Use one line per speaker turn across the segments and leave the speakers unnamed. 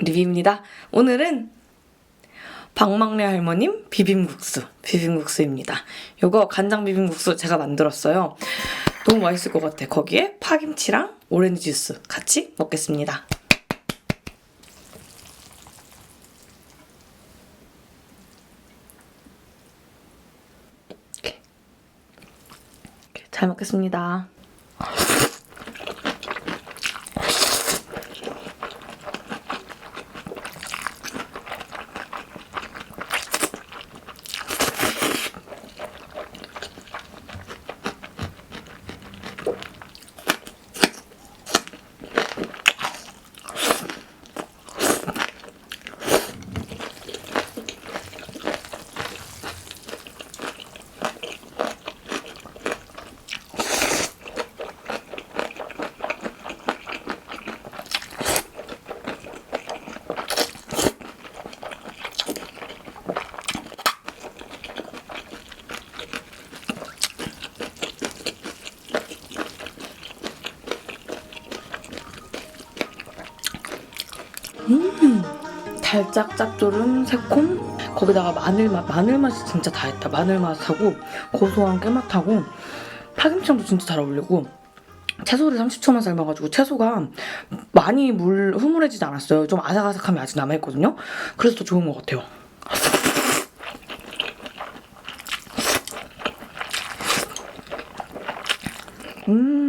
리비입니다. 오늘은 박막래 할머님 비빔국수, 비빔국수입니다. 요거 간장 비빔국수 제가 만들었어요. 너무 맛있을 것 같아. 거기에 파김치랑 오렌지 주스 같이 먹겠습니다. 잘 먹겠습니다. 달짝 짭조름 새콤? 거기다가 마늘 맛 마늘 맛이 진짜 다 했다. 마늘 맛하고 고소한 깨맛하고 파김치랑도 진짜 잘 어울리고 채소를 30초만 삶아가지고 채소가 많이 물 흐물해지지 않았어요. 좀 아삭아삭함이 아직 남아있거든요. 그래서 더 좋은 것 같아요. 음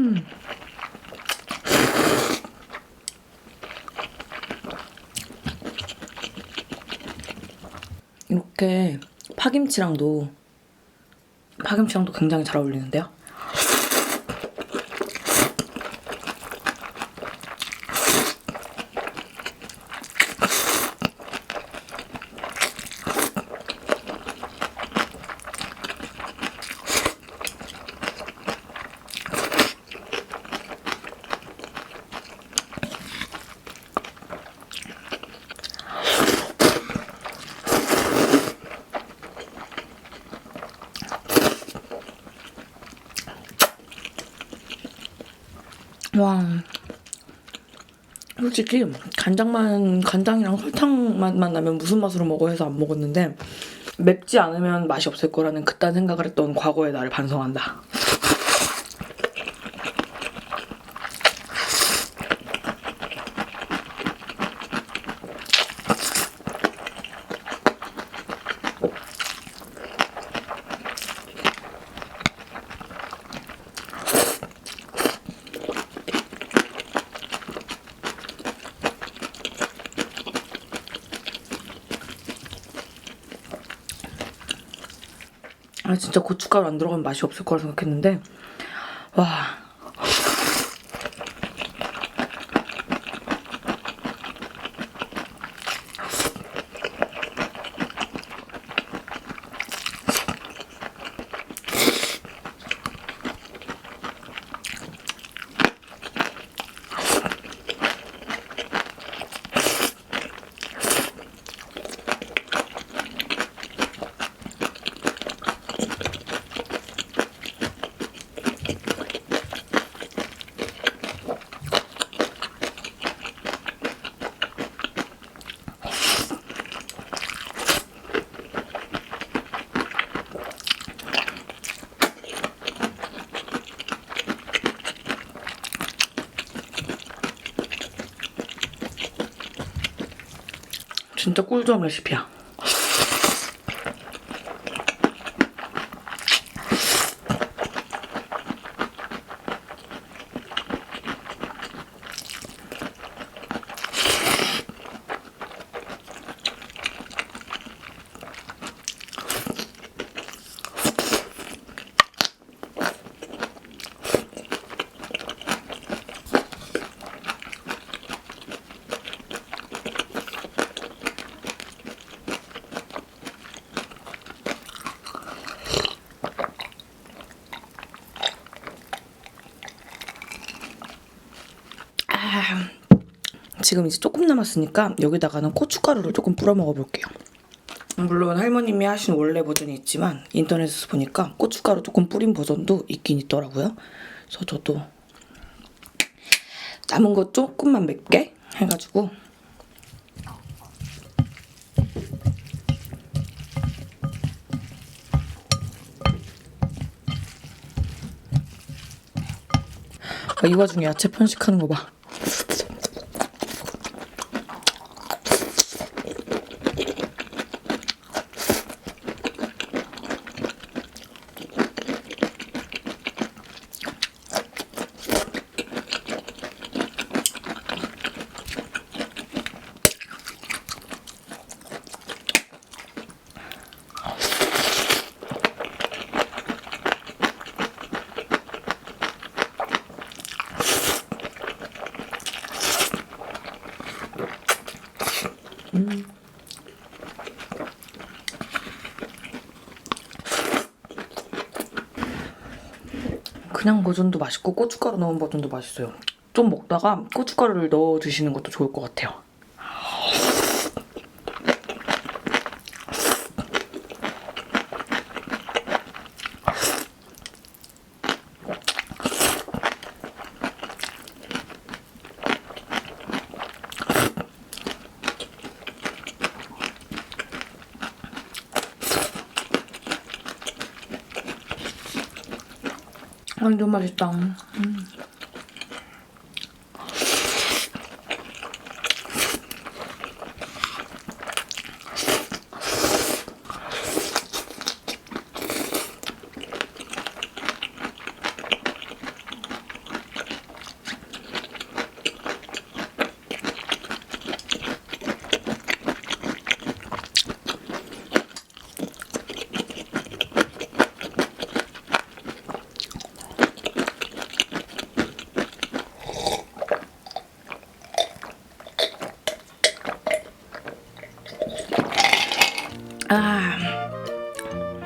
이렇게 파김치랑도 파김치랑도 굉장히 잘 어울리는데요. 와. 솔직히 간장만 간장이랑 설탕 맛만 나면 무슨 맛으로 먹어 해서 안 먹었는데 맵지 않으면 맛이 없을 거라는 그딴 생각을 했던 과거의 나를 반성한다. 아 진짜 고춧가루 안 들어가면 맛이 없을 거라 생각했는데 와 진짜 꿀조합 레시피야. 아, 지금 이제 조금 남았으니까 여기다가는 고춧가루를 조금 뿌려 먹어볼게요. 물론 할머님이 하신 원래 버전이 있지만 인터넷에서 보니까 고춧가루 조금 뿌린 버전도 있긴 있더라고요. 그래서 저도 남은 거 조금만 맵게 해가지고 아, 이 와중에 야채 편식하는 거 봐. 그냥 버전도 맛있고 고춧가루 넣은 버전도 맛있어요. 좀 먹다가 고춧가루를 넣어 드시는 것도 좋을 것 같아요. 완전 맛있다. 음.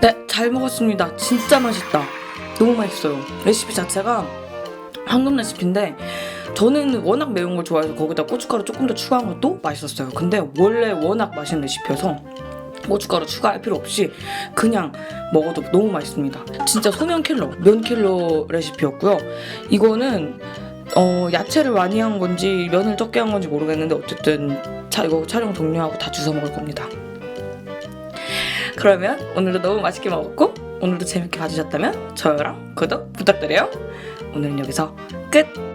네, 잘 먹었습니다. 진짜 맛있다. 너무 맛있어요. 레시피 자체가 황금 레시피인데 저는 워낙 매운 걸 좋아해서 거기다 고춧가루 조금 더 추가한 것도 맛있었어요. 근데 원래 워낙 맛있는 레시피여서 고춧가루 추가할 필요 없이 그냥 먹어도 너무 맛있습니다. 진짜 소면 킬러, 면 킬러 레시피였고요. 이거는 어, 야채를 많이 한 건지 면을 적게 한 건지 모르겠는데 어쨌든 자, 이거 촬영 종료하고 다 주워 먹을 겁니다. 그러면 오늘도 너무 맛있게 먹었고 오늘도 재밌게 봐주셨다면 좋아요랑 구독 부탁드려요. 오늘은 여기서 끝!